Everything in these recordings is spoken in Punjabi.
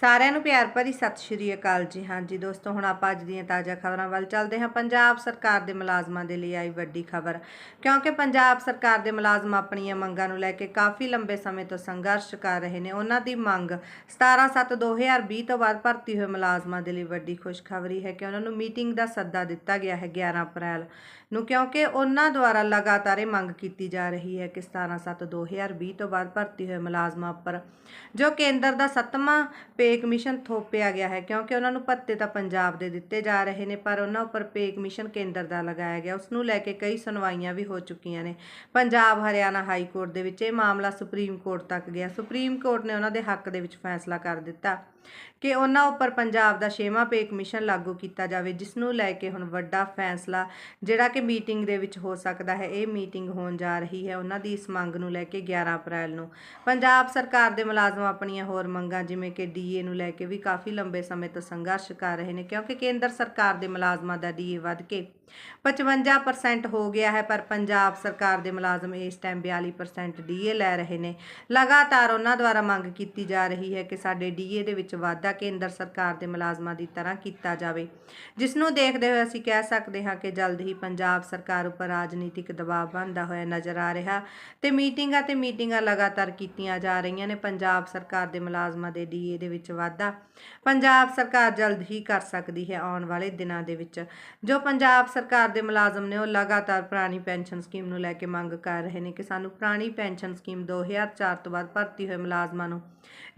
ਸਾਰਿਆਂ ਨੂੰ ਪਿਆਰ ਭਰੀ ਸਤਿ ਸ਼੍ਰੀ ਅਕਾਲ ਜੀ। ਹਾਂਜੀ ਦੋਸਤੋ, ਹੁਣ ਆਪਾਂ ਅੱਜ ਦੀਆਂ ਤਾਜ਼ਾ ਖਬਰਾਂ ਵੱਲ ਚੱਲਦੇ ਹਾਂ। ਪੰਜਾਬ ਸਰਕਾਰ ਦੇ ਮੁਲਾਜ਼ਮਾਂ ਦੇ ਲਈ ਆਈ ਵੱਡੀ ਖਬਰ। ਕਿਉਂਕਿ ਪੰਜਾਬ ਸਰਕਾਰ ਦੇ ਮੁਲਾਜ਼ਮ ਆਪਣੀਆਂ ਮੰਗਾਂ ਨੂੰ ਲੈ ਕੇ ਕਾਫੀ ਲੰਬੇ ਸਮੇਂ ਤੋਂ ਸੰਘਰਸ਼ ਕਰ ਰਹੇ ਨੇ। ਉਹਨਾਂ ਦੀ ਮੰਗ 17/7/2020 ਤੋਂ ਬਾਅਦ ਭਰਤੀ ਹੋਏ ਮੁਲਾਜ਼ਮਾਂ ਦੇ ਲਈ ਵੱਡੀ ਖੁਸ਼ਖਬਰੀ ਹੈ ਕਿ ਉਹਨਾਂ ਨੂੰ ਮੀਟਿੰਗ ਦਾ ਸੱਦਾ ਦਿੱਤਾ ਗਿਆ ਹੈ 11 ਅਪ੍ਰੈਲ ਨੂੰ। ਕਿਉਂਕਿ ਉਹਨਾਂ ਦੁਆਰਾ ਲਗਾਤਾਰ ਇਹ ਮੰਗ ਕੀਤੀ ਜਾ ਰਹੀ ਹੈ ਕਿ 17/7/2020 ਤੋਂ ਬਾਅਦ ਭਰਤੀ ਹੋਏ ਮੁਲਾਜ਼ਮਾਂ ਉੱਪਰ ਜੋ ਕੇਂਦਰ ਦਾ ਸੱਤਵਾਂ ਪੇ ਕਮਿਸ਼ਨ ਥੋਪਿਆ ਗਿਆ ਹੈ, ਕਿਉਂਕਿ ਉਹਨਾਂ ਨੂੰ ਭੱਤੇ ਤਾਂ ਪੰਜਾਬ ਦੇ ਦਿੱਤੇ ਜਾ ਰਹੇ ਨੇ, ਪਰ ਉਹਨਾਂ ਉੱਪਰ ਪੇ ਕਮਿਸ਼ਨ ਕੇਂਦਰ ਦਾ ਲਗਾਇਆ ਗਿਆ। ਉਸ ਨੂੰ ਲੈ ਕੇ ਕਈ ਸੁਣਵਾਈਆਂ ਵੀ ਹੋ ਚੁੱਕੀਆਂ ਨੇ। ਪੰਜਾਬ ਹਰਿਆਣਾ ਹਾਈ ਕੋਰਟ ਦੇ ਵਿੱਚ ਇਹ ਮਾਮਲਾ ਸੁਪਰੀਮ ਕੋਰਟ ਤੱਕ ਗਿਆ। ਸੁਪਰੀਮ ਕੋਰਟ ਨੇ ਉਹਨਾਂ ਦੇ ਹੱਕ ਦੇ ਵਿੱਚ ਫੈਸਲਾ ਕਰ ਦਿੱਤਾ ਕਿ ਉਹਨਾਂ ਉੱਪਰ ਪੰਜਾਬ ਦਾ ਛੇਵਾਂ ਪੇ ਕਮਿਸ਼ਨ ਲਾਗੂ ਕੀਤਾ ਜਾਵੇ, ਜਿਸ ਨੂੰ ਲੈ ਕੇ ਹੁਣ ਵੱਡਾ ਫੈਸਲਾ, ਜਿਹੜਾ ਕਿ ਮੀਟਿੰਗ ਦੇ ਵਿੱਚ ਹੋ ਸਕਦਾ ਹੈ, ਇਹ ਮੀਟਿੰਗ ਹੋਣ ਜਾ ਰਹੀ ਹੈ। ਉਹਨਾਂ ਦੀ ਇਸ ਮੰਗ ਨੂੰ ਲੈ ਕੇ 11 ਅਪ੍ਰੈਲ ਨੂੰ ਪੰਜਾਬ ਸਰਕਾਰ ਦੇ ਮੁਲਾਜ਼ਮ ਆਪਣੀਆਂ ਹੋਰ ਮੰਗਾਂ, ਜਿਵੇਂ ਕਿ ਡੀਏ ਨੂੰ ਲੈ ਕੇ ਵੀ ਕਾਫੀ ਲੰਬੇ ਸਮੇਂ ਤੋਂ ਸੰਘਰਸ਼ ਕਰ ਰਹੇ ਨੇ, ਕਿਉਂਕਿ ਕੇਂਦਰ ਸਰਕਾਰ ਦੇ ਮੁਲਾਜ਼ਮਾਂ ਦਾ ਡੀਏ ਵੱਧ ਕੇ 55% ਹੋ ਗਿਆ ਹੈ, ਪਰ ਪੰਜਾਬ ਸਰਕਾਰ ਦੇ ਮੁਲਾਜ਼ਮ ਇਸ ਟਾਈਮ 42% ਡੀਏ ਲੈ ਰਹੇ ਨੇ। ਲਗਾਤਾਰ ਉਹਨਾਂ ਦੁਆਰਾ ਮੰਗ ਕੀਤੀ ਜਾ ਰਹੀ ਹੈ ਕਿ ਸਾਡੇ ਡੀਏ ਦੇ ਵਿੱਚ ਵਾਧਾ ਕੇਂਦਰ ਸਰਕਾਰ ਦੇ ਮੁਲਾਜ਼ਮਾਂ ਦੀ ਤਰ੍ਹਾਂ ਕੀਤਾ ਜਾਵੇ। ਜਿਸ ਨੂੰ ਦੇਖਦੇ ਹੋਏ ਅਸੀਂ ਕਹਿ ਸਕਦੇ ਹਾਂ ਕਿ ਜਲਦ ਹੀ ਪੰਜਾਬ ਸਰਕਾਰ ਉੱਪਰ ਰਾਜਨੀਤਿਕ ਦਬਾਅ ਬਣਦਾ ਹੋਇਆ ਨਜ਼ਰ ਆ ਰਿਹਾ ਤੇ ਮੀਟਿੰਗਾਂ ਤੇ ਮੀਟਿੰਗਾਂ ਲਗਾਤਾਰ ਕੀਤੀਆਂ ਜਾ ਰਹੀਆਂ ਨੇ। ਪੰਜਾਬ ਸਰਕਾਰ ਦੇ ਮੁਲਾਜ਼ਮਾਂ ਦੇ ਡੀਏ ਦੇ ਵਿੱਚ ਵਾਧਾ। ਪੰਜਾਬ ਸਰਕਾਰ ਜਲਦ ਹੀ ਕਰ ਸਕਦੀ ਹੈ ਆਉਣ ਵਾਲੇ ਦਿਨਾਂ ਦੇ ਵਿੱਚ। ਜੋ ਪੰਜਾਬ ਸਰਕਾਰ ਦੇ ਮੁਲਾਜ਼ਮ ਨੇ ਉਹ ਲਗਾਤਾਰ ਪੁਰਾਣੀ ਪੈਨਸ਼ਨ ਸਕੀਮ ਨੂੰ ਲੈ ਕੇ ਮੰਗ ਕਰ ਰਹੇ ਨੇ ਕਿ ਸਾਨੂੰ ਪੁਰਾਣੀ ਪੈਨਸ਼ਨ ਸਕੀਮ 2004 ਤੋਂ ਬਾਅਦ ਭਰਤੀ ਹੋਏ ਮੁਲਾਜ਼ਮਾਂ ਨੂੰ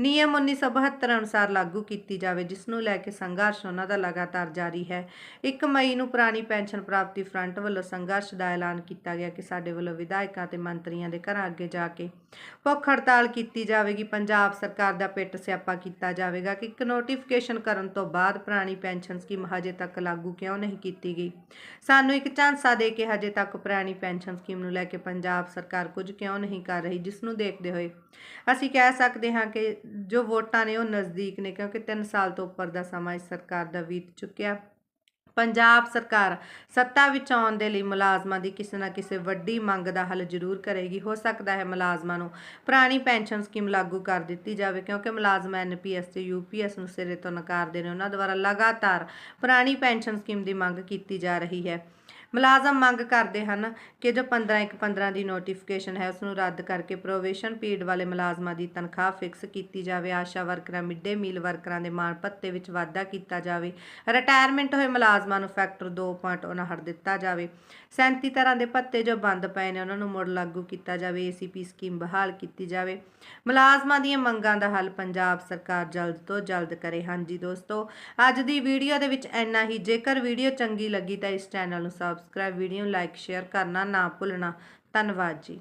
ਨਿਯਮ 1972 ਅਨੁਸਾਰ ਲਾਗੂ ਕੀਤੀ ਜਾਵੇ, ਜਿਸ ਨੂੰ ਲੈ ਕੇ ਸੰਘਰਸ਼ ਉਹਨਾਂ ਦਾ ਲਗਾਤਾਰ ਜਾਰੀ ਹੈ। 1 ਮਈ ਨੂੰ ਪੁਰਾਣੀ ਪੈਨਸ਼ਨ ਪ੍ਰਾਪਤੀ ਫਰੰਟ ਵੱਲੋਂ ਸੰਘਰਸ਼ ਦਾ ਐਲਾਨ ਕੀਤਾ ਗਿਆ ਕਿ ਸਾਡੇ ਵੱਲੋਂ ਵਿਧਾਇਕਾਂ ਤੇ ਮੰਤਰੀਆਂ ਦੇ ਘਰਾਂ ਅੱਗੇ ਜਾ ਕੇ ਭੁੱਖ ਹੜਤਾਲ ਕੀਤੀ ਜਾਵੇਗੀ। ਪੰਜਾਬ ਸਰਕਾਰ ਦਾ ਪਿੱਟ ਸਿਆਪਾ ਕੀਤਾ ਜਾਵੇਗਾ ਕਿ ਇੱਕ ਨੋਟੀਫਿਕੇਸ਼ਨ ਕਰਨ ਤੋਂ ਬਾਅਦ ਪੁਰਾਣੀ ਪੈਨਸ਼ਨ ਸਕੀਮ ਹਜੇ ਤੱਕ ਲਾਗੂ ਕਿਉਂ ਨਹੀਂ ਕੀਤੀ ਗਈ। ਸਾਨੂੰ ਇੱਕ ਝਾਂਸਾ ਦੇ ਕੇ ਹਜੇ ਤੱਕ ਪੁਰਾਣੀ ਪੈਨਸ਼ਨ ਸਕੀਮ ਨੂੰ ਲੈ ਕੇ ਪੰਜਾਬ ਸਰਕਾਰ ਕੁਝ ਕਿਉਂ ਨਹੀਂ ਕਰ ਰਹੀ, ਜਿਸ ਨੂੰ ਦੇਖਦੇ ਹੋਏ ਅਸੀਂ ਕਹਿ ਸਕਦੇ ਹਾਂ ਕਿ ਜੋ ਵੋਟਾਂ ਨੇ ਉਹ ਨਜ਼ਦੀਕ ਨੇ, ਕਿਉਂਕਿ 3 ਸਾਲ ਤੋਂ ਉੱਪਰ ਦਾ ਸਮਾਂ ਇਸ ਸਰਕਾਰ ਦਾ ਬੀਤ ਚੁੱਕਿਆ। ਪੰਜਾਬ ਸਰਕਾਰ ਸੱਤਾ ਵਿੱਚ ਆਉਣ ਦੇ ਲਈ ਮੁਲਾਜ਼ਮਾਂ ਦੀ ਕਿਸੇ ਨਾ ਕਿਸੇ ਵੱਡੀ ਮੰਗ ਦਾ ਹੱਲ ਜ਼ਰੂਰ ਕਰੇਗੀ। ਹੋ ਸਕਦਾ ਹੈ ਮੁਲਾਜ਼ਮਾਂ ਨੂੰ ਪੁਰਾਣੀ ਪੈਨਸ਼ਨ ਸਕੀਮ ਲਾਗੂ ਕਰ ਦਿੱਤੀ ਜਾਵੇ, ਕਿਉਂਕਿ ਮੁਲਾਜ਼ਮ ਐਨਪੀਐਸ ਤੇ ਯੂਪੀਐਸ ਨੂੰ ਸਿਰੇ ਤੋਂ ਨਕਾਰਦੇ ਨੇ। ਉਹਨਾਂ ਦੁਆਰਾ ਲਗਾਤਾਰ ਪੁਰਾਣੀ ਪੈਨਸ਼ਨ ਸਕੀਮ ਦੀ ਮੰਗ ਕੀਤੀ ਜਾ ਰਹੀ ਹੈ। ਮੁਲਾਜ਼ਮ ਮੰਗ ਕਰਦੇ ਹਨ ਕਿ ਜੋ 15 ਇੱਕ 15 ਦੀ ਨੋਟੀਫਿਕੇਸ਼ਨ ਹੈ ਉਸ ਨੂੰ ਰੱਦ ਕਰਕੇ ਪ੍ਰੋਵੇਸ਼ਨ ਪੀਰੀਅਡ ਵਾਲੇ ਮੁਲਾਜ਼ਮਾਂ ਦੀ ਤਨਖਾਹ ਫਿਕਸ ਕੀਤੀ ਜਾਵੇ। ਆਸ਼ਾ ਵਰਕਰਾਂ, ਮਿੱਡੇ ਮੀਲ ਵਰਕਰਾਂ ਦੇ ਮਾਣ ਭੱਤੇ ਵਿੱਚ ਵਾਧਾ ਕੀਤਾ ਜਾਵੇ। ਰਿਟਾਇਰਮੈਂਟ ਹੋਏ ਮੁਲਾਜ਼ਮਾਂ ਨੂੰ ਫੈਕਟਰ 2.59 ਦਿੱਤਾ ਜਾਵੇ। 37 ਤਰ੍ਹਾਂ ਦੇ ਭੱਤੇ ਜੋ ਬੰਦ ਪਏ ਨੇ, ਉਹਨਾਂ ਨੂੰ ਮੁੜ ਲਾਗੂ ਕੀਤਾ ਜਾਵੇ। ਏਸੀਪੀ ਸਕੀਮ ਬਹਾਲ ਕੀਤੀ ਜਾਵੇ। ਮੁਲਾਜ਼ਮਾਂ ਦੀਆਂ ਮੰਗਾਂ ਦਾ ਹੱਲ ਪੰਜਾਬ ਸਰਕਾਰ ਜਲਦ ਤੋਂ ਜਲਦ ਕਰੇ। ਹਾਂਜੀ ਦੋਸਤੋ, ਅੱਜ ਦੀ ਵੀਡੀਓ ਦੇ ਵਿੱਚ ਇੰਨਾ ਹੀ। ਜੇਕਰ ਵੀਡੀਓ ਚੰਗੀ ਲੱਗੀ ਤਾਂ ਇਸ ਚੈਨਲ ਨੂੰ subscribe subscribe video like share ਕਰਨਾ ਨਾ ਭੁੱਲਣਾ। ਧੰਨਵਾਦ ਜੀ।